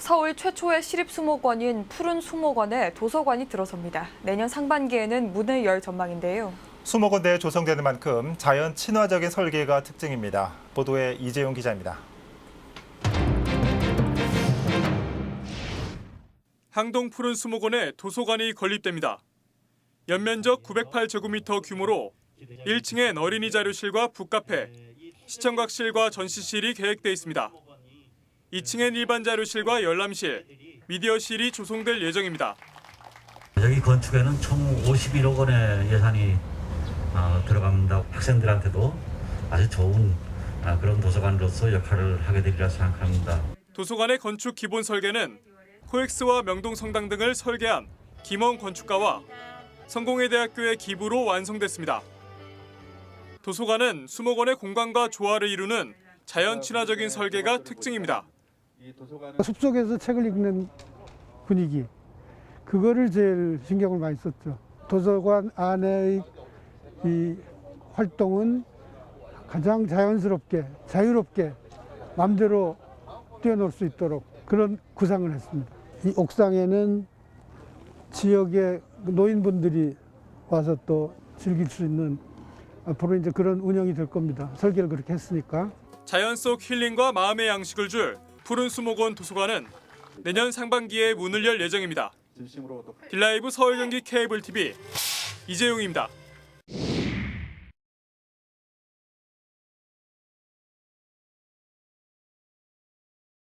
서울 최초의 시립수목원인 푸른 수목원에 도서관이 들어섭니다. 내년 상반기에는 문을 열 전망인데요. 수목원 내에 조성되는 만큼 자연 친화적인 설계가 특징입니다. 보도에 이재용 기자입니다. 항동 푸른 수목원에 도서관이 건립됩니다. 연면적 908제곱미터 규모로 1층엔 어린이 자료실과 북카페, 시청각실과 전시실이 계획돼 있습니다. 2층엔 일반 자료실과 열람실, 미디어실이 조성될 예정입니다. 여기 건축에는 총 51억 원의 예산이 어, 들어갑니다. 학생들한테도 아주 좋은 아, 그런 도서관으로서 역할을 하게 되리라 생각합니다. 도서관의 건축 기본 설계는 코엑스와 명동성당 등을 설계한 김원 건축가와 성공회대학교의 기부로 완성됐습니다. 도서관은 수목원의 공간과 조화를 이루는 자연 친화적인 설계가 특징입니다. 숲속에서 책을 읽는 분위기 그거를 제일 신경을 많이 썼죠. 도서관 안의 이 활동은 가장 자연스럽게 자유롭게 마음대로 뛰어놀 수 있도록 그런 구상을 했습니다. 이 옥상에는 지역의 노인분들이 와서 또 즐길 수 있는 앞으로 이제 그런 운영이 될 겁니다. 설계를 그렇게 했으니까. 자연 속 힐링과 마음의 양식을 줄 푸른 수목원 도서관은 내년 상반기에 문을 열 예정입니다. 딜라이브 서울 경기 케이블 TV 이재용입니다.